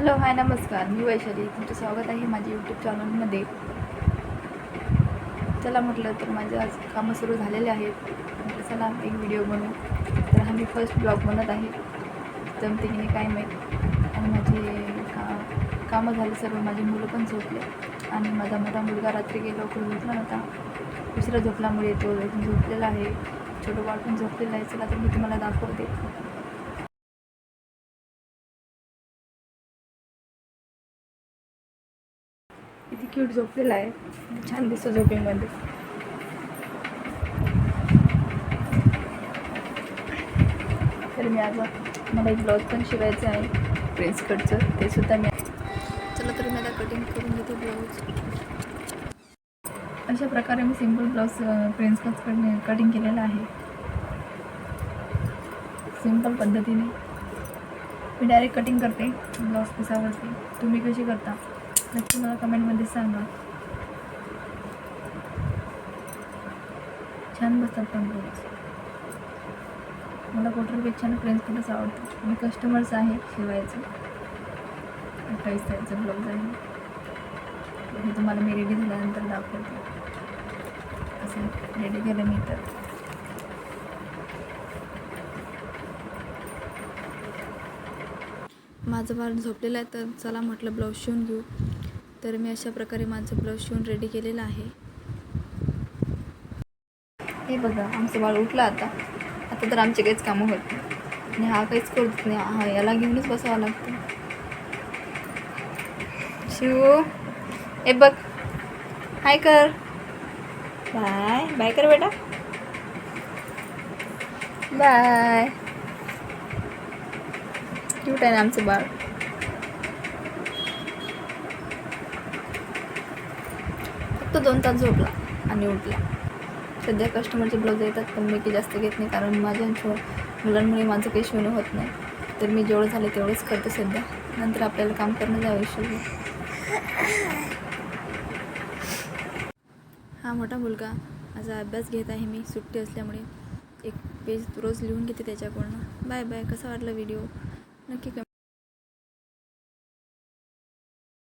Hello hi नमस्कार. मी वैशाली. तुमचं स्वागत आहे माझ्या यूट्यूब चॅनलमध्ये चला म्हटलं तर माझे आज कामं सुरू झालेले आहेत. चला एक व्हिडिओ बनवू. तर हा मी फर्स्ट ब्लॉग बनत आहे. जमते की नाही काय माहीत. आणि माझे का कामं झाले सर्व. माझे मुलं पण झोपले. आणि माझा मोठा मुलगा रात्री गेला लवकर झोपला नव्हता. दुसरा झोपल्यामुळे तो झोपलेला आहे. छोटं बाळ पण झोपलेलं आहे. चला तर मी तुम्हाला दाखवते. किती क्यूट झोपलेला आहे. छान दिसतो झोपेमध्ये. तर मी आज मला एक ब्लाऊज पण शिवायचं आहे. प्रिन्स कटचं ते सुद्धा मी चला तर मी आता कटिंग करून घेते ब्लाऊज अशा प्रकारे मी simple blouse prince cut cutting केलेलं आहे. सिंपल पद्धतीने. मी डायरेक्ट कटिंग करते ब्लाऊज पिसावरती तुम्ही कशी करता? नक्की मला कमेंटमध्ये सांगा. छान बसतात पण ब्लाऊज मला कोटरपेक्षा ना प्रिन्स कटच आवडतं मी कस्टमर्स आहे शिवायचं. अठ्ठावीस तारीखचं ब्लाऊज आहे हे तुम्हाला मी रेडी झाल्यानंतर दाखवते. असं रेडी केलं मी तर. माझं बाळ झोपलेलं आहे तर चला म्हटलं ब्लाऊज शिवून घेऊ. तर मी अशा प्रकारे माझं ब्लाऊज शिवून रेडी केलेलं आहे. हे बघा आमचं बाळ उठलं आता. आता तर आमचे काहीच कामं होत आणि हा काहीच करत नाही. हा याला घेऊनच बसावं लागतं. शिव हे बघ. हाय कर. बाय बाय कर बेटा. बाय क्यूट आहे ना आमचं बाळ. फक्त दोन तास झोपला आणि उठला. सध्या कस्टमरचे ब्लाऊज येतात पण मी की जास्त घेत नाही कारण माझ्या मुलांमुळे माझं काही शिवणं होत नाही. तर मी जेवढं झालं तेवढंच करते सध्या. नंतर आपल्याला काम करणं आवश्यक हा मोठा मुलगा. माझा अभ्यास घेत आहे मी. सुट्टी असल्यामुळे एक पेज रोज लिहून घेते त्याच्याकडनं. बाय बाय कसा वाटला व्हिडिओ नक्की कमेंट